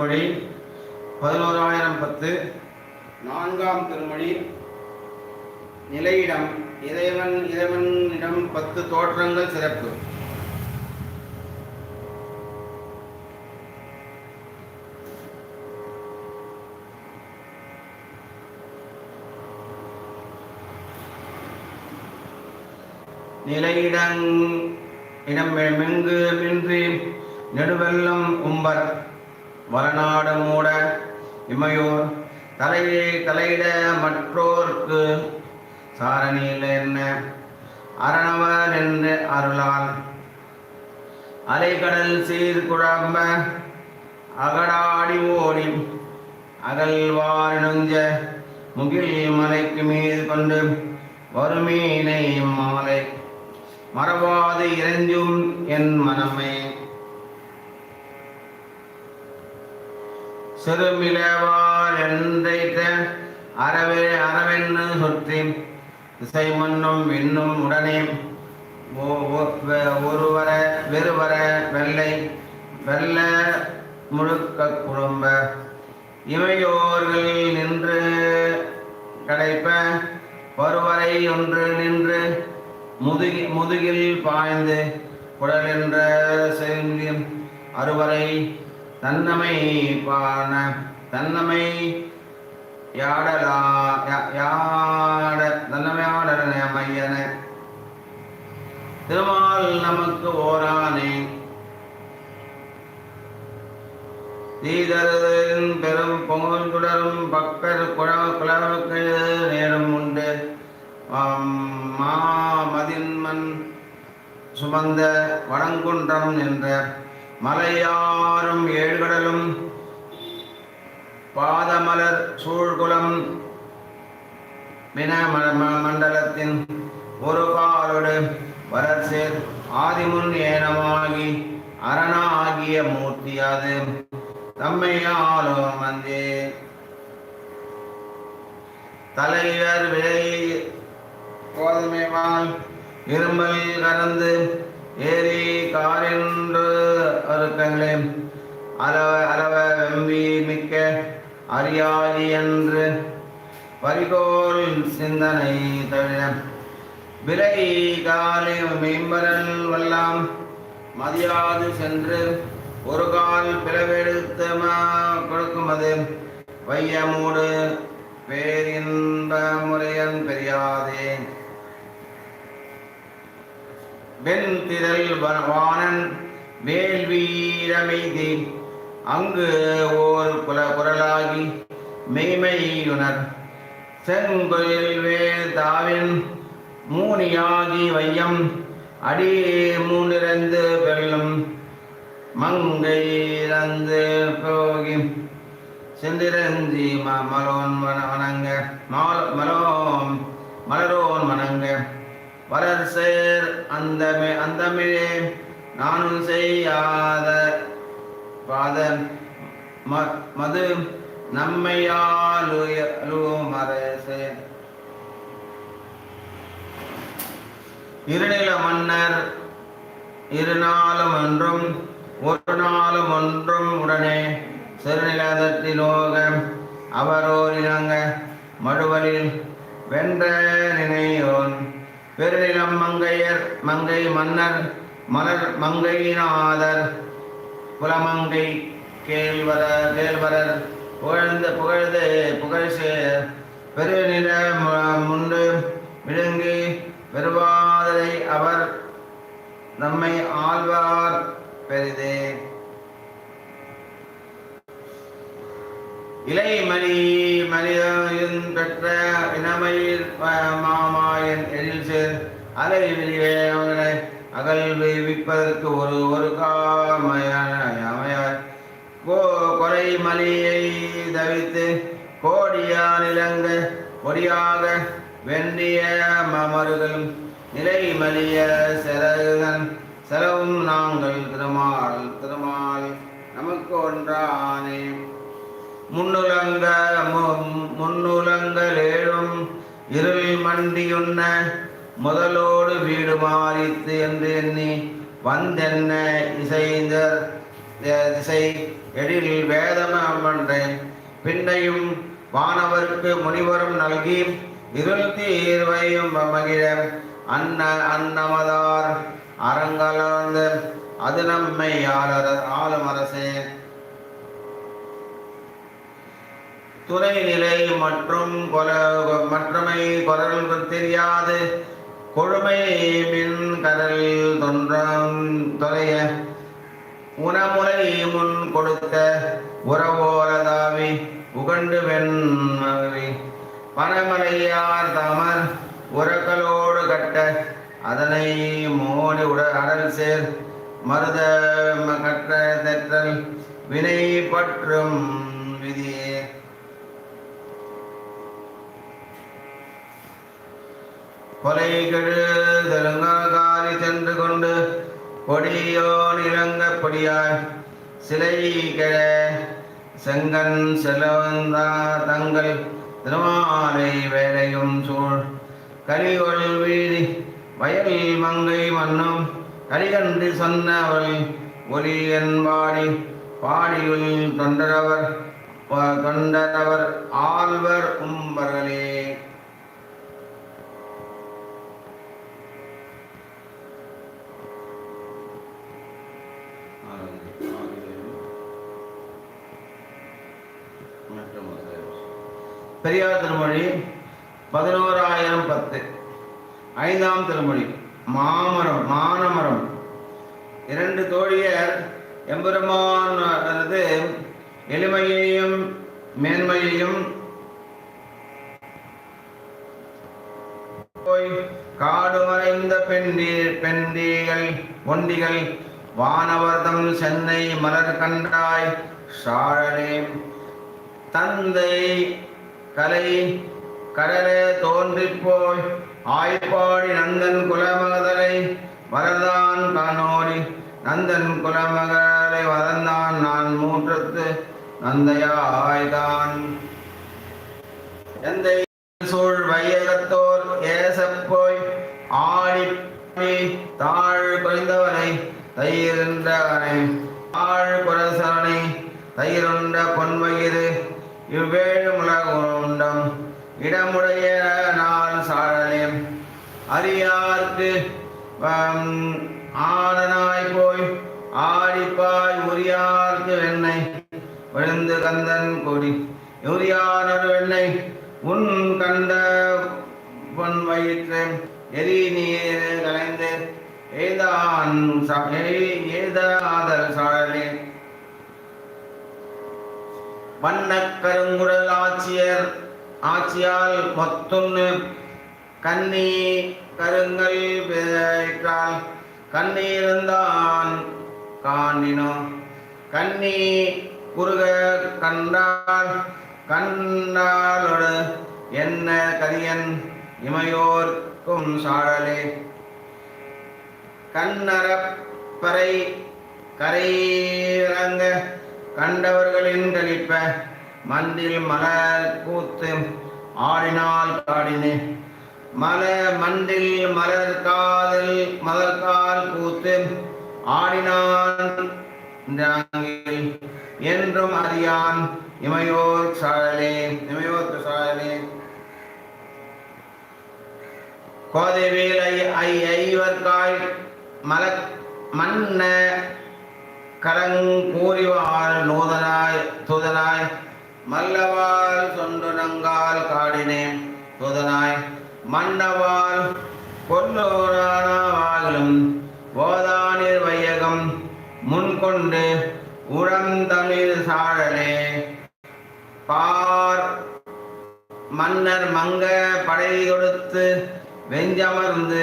திருமொழி பதினோராயிரம் பத்து. நான்காம் திருமொழி நிலையிடம் இறைவன் இறைவனிடம் பத்து தோற்றங்கள் சிறப்பு. நிலையிடங் இடம் மெங்கு மின்றி நெடுவெல்லம் உம்பர். வளநாடு மூட இமையோர் தலையே தலையிட மற்றோர்க்கு சாரணியில் என்ன? அரணவர் என்று அருளால் அலைக்கடல் சீர் குழம்ப அகடாடி ஓடி அகல்வார் நெஞ்ச முகில் மலைக்கு மீது கொண்டு வறுமீனை மாலை மறவாது இறைஞ்சும் என் மனமே. சிறுமிளவால் என்றைத்த அறவே அறவென்னு சுற்றி திசை மண்ணும் விண்ணும் உடனே ஒருவர வெறுவர வெள்ளை வெள்ள முழுக்க குழும்ப இவையோர்கள் நின்று கடைப்ப ஒருவரை ஒன்று நின்று முதுகி முதுகில் பாய்ந்து குடலென்ற செல்லியும் அறுவரை தன்னமை பான தன்னமை யாடலா யாட தன்னமையாடன மையன. திருமால் நமக்கு ஓரானே. தீதரின் பெரும் பொங்கல் குடரும் பக்கர் குழ குழவுக்கு நேரம் உண்டு. மாமதின்மன் சுமந்த வடங்குன்றம் என்ற மலையாரும் சூழ்குளம் சூழ்குலம் மண்டலத்தின் ஒரு காலோடு வரசேர் ஆதிமுன் ஏனமாகி அரணாகிய மூர்த்தியாது. தம்மையாலோ வந்து தலைவர் விலை கோதுமைவால் இரும்பல் கலந்து ஏரி காரின்று அறுக்கங்களே. அளவ அளவ வெம்பி மிக்க அறியாது என்று பரிகோல் சிந்தனை தவிர விலை காலை மேம்பரல் வல்லாம் மதியாது சென்று ஒரு கால் பிளவெடுத்து கொடுக்குமது. வையமூடு பேரின்ப முறையன் பெரியாதே. வெண்திரள் வ- வானன் வேல்வீரமைதி அங்கு ஓர் குல குரலாகி மெய்மையுணர். செங்கொயில் வேதாவின் தாவின் மூனியாகி வையம் அடி மூன்றிறந்து வெல்லும் மங்கை இறந்து போகி. செந்திரஞ்சி ம மலோன் மன வணங்க மால் மலோம் மலரோன் வணங்க. வரர் சேர் அந்தமே அந்தமிழே நானும் செய்யாத பாத ம- மது நம்மையாலுமரசே இருநில மன்னர் இரு நாளும் ஒன்றும் ஒரு நாளும் ஒன்றும் உடனே சிறுநிலத்திலோக அவரோர் இணங்க மடுவலில் வென்ற நினையோன். பெருநிலம் மங்கையர் மங்கை மன்னர் மலர் மங்கையினாதர் குலமங்கை கேழ்வர கேழ்வரர் புகழ்ந்து புகழ்ந்து புகழ்சே. பெருநில மு- முண்டு விழுங்கி பெருவாதலை அவர் நம்மை ஆழ்வார் பெரிதே. இலைமணி மனிதன் பெற்ற இனமயில் மாமா மாமாயன் எழில் சேர் அலை வெளியே அவனை அகல் விப்பதற்கு ஒரு ஒரு காமையான மலியை தவித்து கோடியா நிலங்க கொடியாக வெண்டிய மமருகளும் நிலை மலிய செலகுகள் செலவும் நாங்கள் திருமால் திருமால். நமக்கு ஒன்றானே. முன்னுலங்க முன்னுலங்கள் ஏழும் இருள் மண்டியுண்ண முதலோடு வீடு மாறித்து என்று எண்ணி வந்தென்ன இசைந்தர் திசை எழில் வேதமன்றேன் பின்னையும் வானவர்க்கு முனிவரும் நல்கி இருள் தீர்வையும் மகிழ அன்ன அன்னமதார் அறங்கலர்ந்து அது நம்மை ஆளர ஆளும் அரசே துணைநிலை மற்றும் கொல மற்றமை குரல் தெரியாது. கொழுமை மின் கடல் தொன்றம் தொலைய உணமுலை முன் கொடுத்த உறவோரதாவி உகண்டு வெண்மகவி பனமலையார் தமர் உரக்கலோடு கட்ட அதனை மோடி உட அடல் சேர் மருத கட்ட கற்ற தெற்றல் வினை பற்றும் விதியே. கொலைகெழு தெலுங்காரி சென்று கொண்டு கொடியோன் இளங்கப்படியாய் சிலை கெழ செங்கன் செலவந்தா தங்கள் திருமாலை வேலையும் சூழ். கலிகொள் வீதி வயல் மங்கை மன்னும் கலிகண்டு சொன்னவள் ஒலி என்பாடி பாடியுள் தொண்டரவர் தொண்டரவர் ஆழ்வர் உம்பர்களே பெரியார் திருமொழி பதினோராயிரம் பத்து. ஐந்தாம் திருமொழி மாமரம் மானமரம். இரண்டு தோழியர் எம்பெருமான் அல்லது எளிமையையும் மேன்மையையும் போய் காடு மறைந்த பெண்டி பெண்டிகள் ஒண்டிகள் வானவர்தம் சென்னை மலர் கண்டாய் சாழலே தந்தை கலை கடலே தோன்றிப் போய் ஆய்ப்பாடி நந்தன் குலமகதலை வரதான் காணோடி நந்தன் குலமகளை வரந்தான் நான் மூற்றத்து நந்தையாய்தான். எந்தை சூழ் வையகத்தோர் ஏசப் போய் ஆடி தாழ் குறைந்தவனை தயிரின்றவனை ஆழ் குரசவனை தயிருண்ட பொன்வயிறு இவ்வேழு உலகம் இடமுடைய நான் சாழலேம் அறியார்க்கு ஆடனாய் போய் ஆடிப்பாய் உரியார்க்கு வெண்ணெய் விழுந்து கந்தன் கொடி. உரியானொரு வெண்ணெய் உன் கண்ட பொன் வயிற்று எரி நீர் கலைந்து ஏதான் ச- சாழலே கருங்குடல் ஆட்சியர் ஆட்சியால் மொத்துன்னு. கண்ணி கருங்கல் பிழைக்கால் கண்ணீர்ந்தான் காண்டினோ கண்ணி குறுக கண்டால் கண்டாலோடு என்ன கரியன் இமையோர்க்கும் சாழலே. கண்ணரப்பறை கரையிறங்க கண்டவர்களின் கழிப்ப மந்தில் மலர் கூத்து ஆடினால் காடினே. மல மண்டில் மலர் காதல் மலர்கால் கூத்து ஆடினான் என்றும் அறியான் இமையோர் சாழலே இமையோர் சாழலே கோதைவேல் ஐ ஐ ஐவர்காய் மல மன்ன கலங்கூறிவாள் நூதனாய் தூதனாய். மல்லவாள் சொண்டுனங்கால் காடினேன் புதனாய் மன்னவால் கொல்லோரானாவாலும் போதானிர் வையகம் முன்கொண்டு உடம் சாழலே. பார் மன்னர் மங்க படை கொடுத்து வெஞ்சமர்ந்து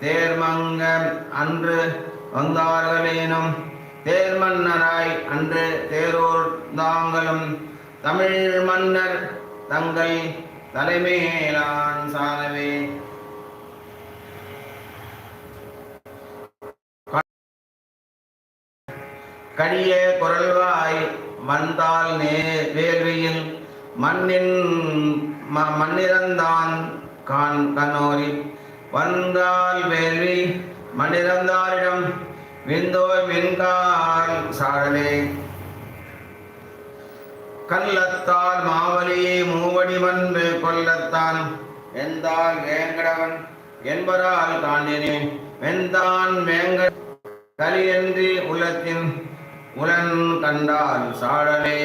தேர்மங்க அன்று வந்தார்களேனும் தேர்மன்னராய் அன்று தேரோர் தாங்களும் தமிழ் மன்னர் தங்கள் தலைமையிலான் சாதவே கடிய குரல்வாய் வந்தால் நே வேள்வியில் மண்ணின் ம- மண்ணிறந்தான் கான் கண்ணோரி வந்தால் வேள்வி மண்ணிறந்தாரிடம் விந்தோய் விண்கால் சாழலே கல்லத்தால் கள்ளத்தால் மூவடி வந்து கொல்லத்தான் எந்தால் வேங்கடவன் என்பரால் காண்டினேன் வெந்தான் வேங்க கலியன்றி உலத்தின் உலன் கண்டால் சாடலே